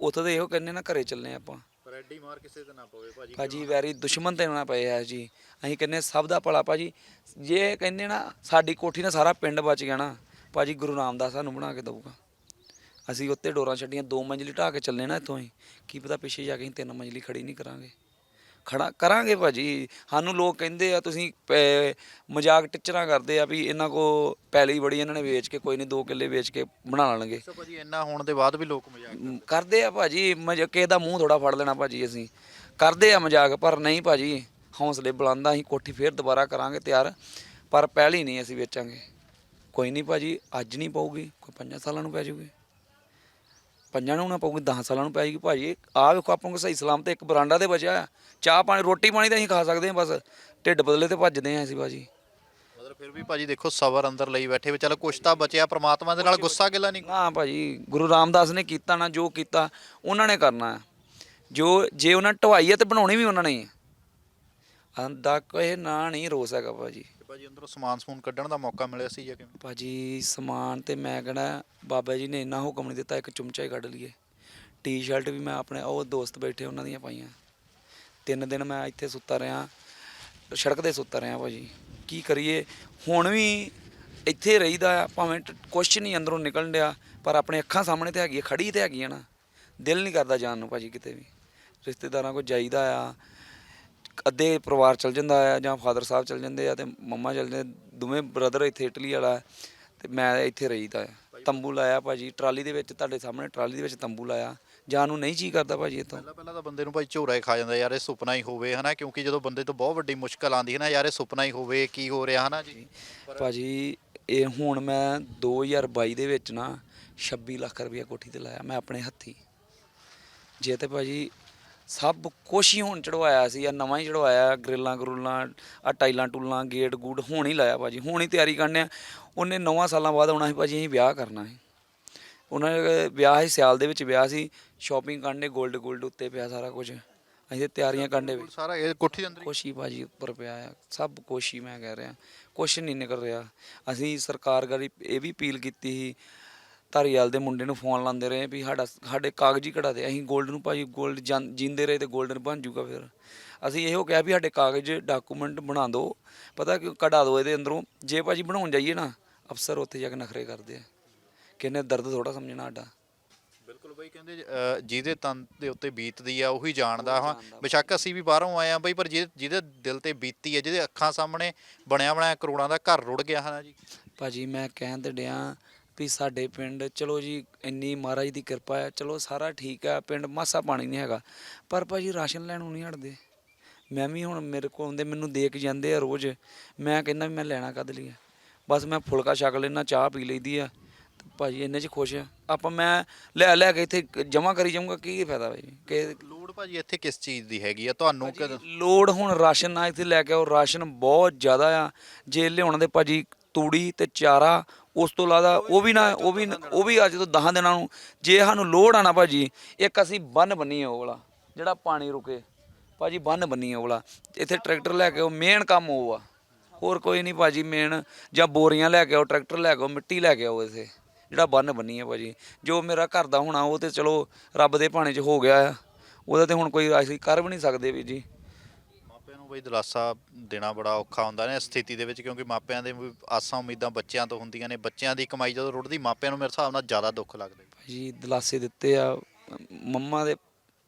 ਉੱਥੇ ਤਾਂ ਇਹੋ ਕਹਿੰਦੇ ਨਾ ਘਰੇ ਚੱਲੇ ਆ ਆਪਾਂ। ਪਰ ਐਡੀ ਮਾਰ ਕਿਸੇ ਤੇ ਨਾ ਪਵੇ ਭਾਜੀ ਭਾਜੀ ਵੈਰੀ ਦੁਸ਼ਮਣ ਤੇ ਨਾ ਪਏ ਆ ਜੀ। ਅਸੀਂ ਕਹਿੰਦੇ ਸਭ ਦਾ ਭਲਾ ਭਾਜੀ। ਜੇ ਕਹਿੰਦੇ ਨਾ ਸਾਡੀ ਕੋਠੀ ਨਾਲ ਸਾਰਾ ਪਿੰਡ ਬਚ ਗਿਆ ਨਾ ਭਾਜੀ ਗੁਰੂ ਰਾਮਦਾਸ ਸਾਨੂੰ ਬਣਾ ਕੇ ਦਊਗਾ। ਅਸੀਂ ਉੱਤੇ ਡੋਰਾਂ ਛੱਡੀਆਂ ਦੋ ਮੰਜ਼ਲੀ ਢਾਹ ਕੇ ਚੱਲੇ ਨਾ ਇੱਥੋਂ ਹੀ। ਕੀ ਪਤਾ ਪਿੱਛੇ ਜਾ ਕੇ ਅਸੀਂ ਤਿੰਨ ਮੰਜ਼ਲੀ ਖੜੀ ਨਹੀਂ ਕਰਾਂਗੇ। ਖੜਾ ਕਰਾਂਗੇ ਭਾਜੀ। ਸਾਨੂੰ ਲੋਕ ਕਹਿੰਦੇ ਆ ਤੁਸੀਂ ਪੈ- ਮਜ਼ਾਕ ਟਿਚਰਾਂ ਕਰਦੇ ਆ ਵੀ ਇਹਨਾਂ ਕੋ ਪੈਲੀ ਬੜੀ ਇਹਨਾਂ ਨੇ ਵੇਚ ਕੇ ਕੋਈ ਨਹੀਂ ਦੋ ਕਿੱਲੇ ਵੇਚ ਕੇ ਬਣਾ ਲੈਣਗੇ। ਸੋ ਭਾਜੀ ਇੰਨਾ ਹੋਣ ਦੇ ਬਾਅਦ ਵੀ ਲੋਕ ਮਜ਼ਾਕ ਮ, ਕਰਦੇ ਆ ਭਾਜੀ ਮਜ ਕਿਸੇ ਦਾ ਮੂੰਹ ਥੋੜਾ ਫੜ ਲੈਣਾ ਭਾਜੀ ਅਸੀਂ। ਕਰਦੇ ਆ ਮਜ਼ਾਕ ਪਰ ਨਹੀਂ ਭਾਜੀ ਹੌਸਲੇ ਬੁਲੰਦ ਆ ਅਸੀਂ ਕੋਠੀ ਫੇਰ ਦੁਬਾਰਾ ਕਰਾਂਗੇ ਤਿਆਰ ਪਰ ਪਹਿਲੀ ਨਹੀਂ ਅਸੀਂ ਵੇਚਾਂਗੇ। ਕੋਈ ਨਹੀਂ ਭਾਜੀ ਅੱਜ ਨਹੀਂ ਪਊਗੀ ਕੋਈ ਪੰਜਾਂ ਸਾਲਾਂ ਨੂੰ ਪੈ ਜਾਊਗੀ। ਪੰਜਾਂ ਨੂੰ ਨਾ ਪਊਗੀ 10 ਸਾਲਾਂ ਨੂੰ ਪੈ ਜਾਊਗੀ ਭਾਜੀ ਆਹ ਵੇਖੋ ਆਪਾਂ ਨੂੰ ਸਹੀ ਸਲਾਮ ਤੇ ਇੱਕ ਬਰਾਂਡਾ ਤੇ ਬਚਿਆ ਆ। ਚਾਹ ਪਾਣੀ ਰੋਟੀ ਪਾਣੀ ਤਾਂ ਅਸੀਂ ਖਾ ਸਕਦੇ ਹਾਂ ਬਸ ਢਿੱਡ ਬਦਲੇ ਤੇ ਭੱਜਦੇ ਹਾਂ ਅਸੀਂ ਭਾਜੀ ਮਤਲਬ ਫਿਰ ਵੀ ਭਾਜੀ ਦੇਖੋ ਸਬਰ ਅੰਦਰ ਲਈ ਬੈਠੇ ਵੀ ਚਲੋ ਕੁਛ ਤਾਂ ਬਚਿਆ ਪ੍ਰਮਾਤਮਾ ਦੇ ਨਾਲ ਗੁੱਸਾ ਗਿਲਾ ਨਹੀਂ ਨਾ ਭਾਜੀ ਗੁਰੂ ਰਾਮਦਾਸ ਨੇ ਕੀਤਾ ਨਾ ਜੋ ਕੀਤਾ ਉਹਨਾਂ ਨੇ ਕਰਨਾ ਹੈ। ਜੋ ਜੇ ਉਹਨਾਂ ਢਵਾਈ ਹੈ ਤੇ ਬਣਾਉਣੀ ਵੀ ਉਹਨਾਂ ਨੇ ਹੀ ਹੈ ਅੰਦਾ ਕੋਈ ਨਾ ਨਹੀਂ ਰੋਸ ਹੈਗਾ ਭਾਜੀ ਭਾਜੀ ਅੰਦਰੋਂ ਸਮਾਨ ਸਮੂਨ ਕੱਢਣ ਦਾ ਮੌਕਾ ਮਿਲਿਆ ਸੀ ਜਾਂ ਕਿਵੇਂ? ਭਾਜੀ, ਸਮਾਨ ਤੇ ਮੈਂ ਕਹਿਣਾ ਬਾਬਾ ਜੀ ਨੇ ਇੰਨਾ ਹੁਕਮ ਨਹੀਂ ਦਿੱਤਾ, ਇੱਕ ਚੁੰਮਚਾ ਹੀ ਕੱਢ ਲਈਏ। ਟੀ-ਸ਼ਰਟ ਵੀ ਮੈਂ ਆਪਣੇ, ਉਹ ਦੋਸਤ ਬੈਠੇ ਉਹਨਾਂ ਦੀਆਂ ਪਾਈਆਂ। ਤਿੰਨ ਦਿਨ ਮੈਂ ਇੱਥੇ ਸੁੱਤਾ ਰਿਹਾ, ਸੜਕ ਤੇ ਸੁੱਤਾ ਰਿਹਾ ਭਾਜੀ। ਕੀ ਕਰੀਏ? ਹੁਣ ਵੀ ਇੱਥੇ ਰਹੀਦਾ ਆ, ਭਾਵੇਂ ਕੁਛ ਨਹੀਂ ਅੰਦਰੋਂ ਨਿਕਲਣ ਡਿਆ, ਪਰ ਆਪਣੇ ਅੱਖਾਂ ਸਾਹਮਣੇ ਤੇ ਹੈਗੀ ਆ ਖੜੀ ਤੇ ਹੈਗੀ ਆ ਨਾ। ਦਿਲ ਨਹੀਂ ਕਰਦਾ ਜਾਣ ਨੂੰ ਭਾਜੀ ਕਿਤੇ ਵੀ। ਰਿਸ਼ਤੇਦਾਰਾਂ ਕੋਲ ਜਾਈਦਾ ਆ ਅੱਧੇ ਪਰਿਵਾਰ ਚਲ ਜਾਂਦਾ ਆ ਜਾਂ ਫਾਦਰ ਸਾਹਿਬ ਚਲ ਜਾਂਦੇ ਆ ਤੇ ਮੰਮਾ ਚਲ ਜਾਂਦੇ ਦੋਵੇਂ ਬ੍ਰਦਰ ਇੱਥੇ ਇਟਲੀ ਵਾਲਾ ਹੈ ਤੇ ਮੈਂ ਇੱਥੇ ਰਹੀਦਾ ਆ। ਤੰਬੂ ਲਾਇਆ ਭਾਜੀ ਟਰਾਲੀ ਦੇ ਵਿੱਚ ਤੁਹਾਡੇ ਸਾਹਮਣੇ ਟਰਾਲੀ ਦੇ ਵਿੱਚ ਤੰਬੂ ਲਾਇਆ। ਜਾਣ ਨੂੰ ਨਹੀਂ ਜੀ ਕਰਦਾ ਭਾਜੀ ਇੱਥੋਂ। ਪਹਿਲਾਂ ਪਹਿਲਾਂ ਤਾਂ ਬੰਦੇ ਨੂੰ ਭਾਈ ਝੋਰਾ ਹੀ ਖਾ ਜਾਂਦਾ ਯਾਰ ਇਹ ਸੁਪਨਾ ਹੀ ਹੋਵੇ ਹਨਾ? ਕਿਉਂਕਿ ਜਦੋਂ ਬੰਦੇ ਤੋਂ ਬਹੁਤ ਵੱਡੀ ਮੁਸ਼ਕਲ ਆਉਂਦੀ ਹੈ ਨਾ ਯਾਰ ਇਹ ਸੁਪਨਾ ਹੀ ਹੋਵੇ ਕੀ ਹੋ ਰਿਹਾ ਹਨਾ ਜੀ? ਭਾਜੀ ਇਹ ਹੁਣ ਮੈਂ 2022 ਦੇ ਵਿੱਚ ਨਾ 26 ਲੱਖ ਰੁਪਇਆ ਕੋਠੀ ਤੇ ਲਾਇਆ ਮੈਂ ਆਪਣੇ ਹੱਥੀ। ਜੇ ਤੇ ਭਾਜੀ ਸਭ ਕੁਛ ਹੀ ਹੁਣ ਚੜਵਾਇਆ ਸੀ ਆ ਨਵਾਂ ਹੀ ਚੜਵਾਇਆ ਗ੍ਰਿਲਾਂ ਗਰੁਲਾਂ ਆ ਟਾਈਲਾਂ ਟੂਲਾਂ ਗੇਟ ਗੂਡ ਹੁਣ ਹੀ ਲਾਇਆ ਭਾਜੀ ਹੁਣ ਹੀ ਤਿਆਰੀ ਕਰਨੇ ਆ। ਉਹਨੇ ਨੌਵਾਂ ਸਾਲਾਂ ਬਾਅਦ ਆਉਣਾ ਸੀ ਭਾਜੀ ਅਸੀਂ ਵਿਆਹ ਕਰਨਾ ਸੀ। ਉਹਨਾਂ ਨੇ ਵਿਆਹ ਸੀ ਸਿਆਲ ਦੇ ਵਿੱਚ ਵਿਆਹ ਸੀ ਸ਼ਾਪਿੰਗ ਕਰਨੇ 골ਡ 골ਡ ਉੱਤੇ ਪਿਆ ਸਾਰਾ ਕੁਝ ਅਸੀਂ ਤੇ ਤਿਆਰੀਆਂ ਕਰਨੇ ਵੀ ਸਾਰਾ ਇਹ ਕੋਠੀ ਦੇ ਅੰਦਰ ਹੀ? ਕੁਛ ਹੀ ਭਾਜੀ ਉੱਪਰ ਪਿਆ ਆ ਸਭ ਕੁਛ ਹੀ ਮੈਂ ਕਹਿ ਰਿਹਾ। ਕੁਛ ਨਹੀਂ ਨਿਕਲ ਰਿਹਾ। ਅਸੀਂ ਸਰਕਾਰ ਗਾੜੀ ਇਹ ਵੀ ਅਪੀਲ ਕੀਤੀ ਸੀ ਧਾਰੀਵਾਲ ਦੇ ਮੁੰਡੇ ਨੂੰ ਫੋਨ ਲਾਉਂਦੇ ਰਹੇ ਵੀ ਸਾਡਾ ਸਾਡੇ ਕਾਗਜ਼ ਹੀ ਕਢਾ ਦੇ ਅਸੀਂ 골ਡ ਨੂੰ ਭਾਜੀ 골ਡ ਜਿੰਦੇ ਰਹੇ ਤੇ 골ਡਨ ਬਣ ਜੂਗਾ ਫਿਰ। ਅਸੀਂ ਇਹੋ ਕਿਹਾ ਵੀ ਸਾਡੇ ਕਾਗਜ਼ ਡਾਕੂਮੈਂਟ ਬਣਾ ਦਿਓ ਪਤਾ ਕਿ ਕਢਾ ਦਿਓ ਇਹਦੇ ਅੰਦਰੋਂ। ਜੇ ਭਾਜੀ ਬਣਾਉਣ ਜਾਈਏ ਨਾ ਅਫਸਰ ਉੱਥੇ ਜਾ ਕੇ ਨਖਰੇ ਕਰਦੇ ਆ। ਕਿੰਨੇ ਦਰਦ ਥੋੜਾ ਸਮਝਣਾ ਸਾਡਾ। ਬਿਲਕੁਲ ਬਈ ਕਹਿੰਦੇ ਜਿਹਦੇ ਤਨ ਦੇ ਉੱਤੇ ਬੀਤਦੀ ਆ ਉਹੀ ਜਾਣਦਾ ਹਾਂ ਬੇਸ਼ੱਕ ਅਸੀਂ ਵੀ ਬਾਹਰੋਂ ਆਏ ਆ ਬਈ ਪਰ ਜਿਹਦੇ ਦਿਲ ਤੇ ਬੀਤੀ ਆ ਜਿਹਦੇ ਅੱਖਾਂ ਸਾਹਮਣੇ ਬਣਿਆ ਬਣਾਇਆ ਕਰੋੜਾਂ ਦਾ ਘਰ ਰੁੜ ਗਿਆ ਹਨਾ ਜੀ। ਭਾਜੀ ਮੈਂ ਕਹਿਣ ਤੇ ਵੀ ਸਾਡੇ ਪਿੰਡ ਚਲੋ ਜੀ ਇੰਨੀ ਮਹਾਰਾਜ ਦੀ ਕਿਰਪਾ ਹੈ ਚਲੋ ਸਾਰਾ ਠੀਕ ਹੈ ਪਿੰਡ ਮਾਸਾ ਪਾਣੀ ਨਹੀਂ ਹੈਗਾ ਪਰ ਭਾਜੀ ਰਾਸ਼ਨ ਲੈਣ ਨੂੰ ਨਹੀਂ ਹਟਦੇ। ਮੈਂ ਵੀ ਹੁਣ ਮੇਰੇ ਕੋਲ ਆਉਂਦੇ ਮੈਨੂੰ ਦੇ ਕੇ ਜਾਂਦੇ ਆ ਰੋਜ਼ ਮੈਂ ਕਹਿੰਦਾ ਵੀ ਮੈਂ ਲੈਣਾ ਕਦ ਲਈ ਆ। ਬਸ ਮੈਂ ਫੁਲਕਾ ਛਕ ਲੈਣਾ ਚਾਹ ਪੀ ਲਈਦੀ ਆ ਤੇ ਭਾਜੀ ਇੰਨੇ 'ਚ ਖੁਸ਼ ਆ। ਆਪਾਂ ਮੈਂ ਲੈ ਲੈ ਕੇ ਇੱਥੇ ਜਮਾ ਕਰੀ ਜਾਊਂਗਾ ਕੀ ਫਾਇਦਾ ਭਾਜੀ? ਕਿ ਲੋੜ ਭਾਜੀ ਇੱਥੇ ਕਿਸ ਚੀਜ਼ ਦੀ ਹੈਗੀ ਆ? ਤੁਹਾਨੂੰ ਕਦ? ਲੋੜ ਹੁਣ ਰਾਸ਼ਨ ਨਾ ਇੱਥੇ ਲੈ ਕੇ ਆਓ ਰਾਸ਼ਨ ਬਹੁਤ ਜ਼ਿਆਦਾ ਆ। ਜੇ ਲਿਆਉਣ ਦੇ ਭਾਜੀ ਤੂੜੀ ਤੇ ਚਾਰਾ ਉਸ ਤੋਂ ਇਲਾਵਾ ਉਹ ਵੀ ਨਾ, ਉਹ ਵੀ ਨਾ- ਉਹ ਵੀ ਅੱਜ ਤੋਂ 10 ਦਿਨਾਂ ਨੂੰ। ਜੇ ਸਾਨੂੰ ਲੋੜ ਆ ਨਾ ਭਾਜੀ, ਇੱਕ ਅਸੀਂ ਬੰਨ ਬੰਨੀ ਉਹ ਵਾਲਾ, ਜਿਹੜਾ ਪਾਣੀ ਰੁਕੇ। ਭਾਜੀ ਬੰਨ ਬੰਨੀ ਉਹ ਵਾਲਾ। ਇੱਥੇ ਟਰੈਕਟਰ ਲੈ ਕੇ ਉਹ ਮੇਨ ਕੰਮ ਉਹ ਆ। ਹੋਰ ਕੋਈ ਨਹੀਂ ਭਾਜੀ, ਮੇਨ ਜਾਂ ਬੋਰੀਆਂ ਲੈ ਕੇ ਆਓ, ਟਰੈਕਟਰ ਲੈ ਕੇ ਆਓ, ਮਿੱਟੀ ਲੈ ਕੇ ਆਓ ਇੱਥੇ। ਜਿਹੜਾ ਬੰਨ ਬੰਨੀ ਹੈ ਭਾਜੀ। ਜੋ ਮੇਰਾ ਘਰ ਦਾ ਹੋਣਾ, ਉਹ ਤੇ ਚਲੋ ਰੱਬ ਦੇ ਭਾਣੇ 'ਚ ਹੋ ਗਿਆ ਆ। ਉਹਦਾ ਤੇ ਹੁਣ ਕੋਈ ਅਸੀਂ ਕਰ ਵੀ ਨਹੀਂ ਸਕਦੇ ਵੀ ਜੀ। ਬਈ ਦਿਲਾਸਾ ਦੇਣਾ ਬੜਾ ਔਖਾ ਹੁੰਦਾ ਨੇ ਇਸ ਸਥਿਤੀ ਦੇ ਵਿੱਚ ਕਿਉਂਕਿ ਮਾਪਿਆਂ ਦੇ ਵੀ ਆਸਾਂ ਉਮੀਦਾਂ ਬੱਚਿਆਂ ਤੋਂ ਹੁੰਦੀਆਂ ਨੇ ਬੱਚਿਆਂ ਦੀ ਕਮਾਈ ਜਦੋਂ ਰੁੜਦੀ ਮਾਪਿਆਂ ਨੂੰ ਮੇਰੇ ਹਿਸਾਬ ਨਾਲ ਜ਼ਿਆਦਾ ਦੁੱਖ ਲੱਗਦਾ। ਭਾਜੀ ਦਿਲਾਸੇ ਦਿੱਤੇ ਆ ਮੰਮਾ ਦੇ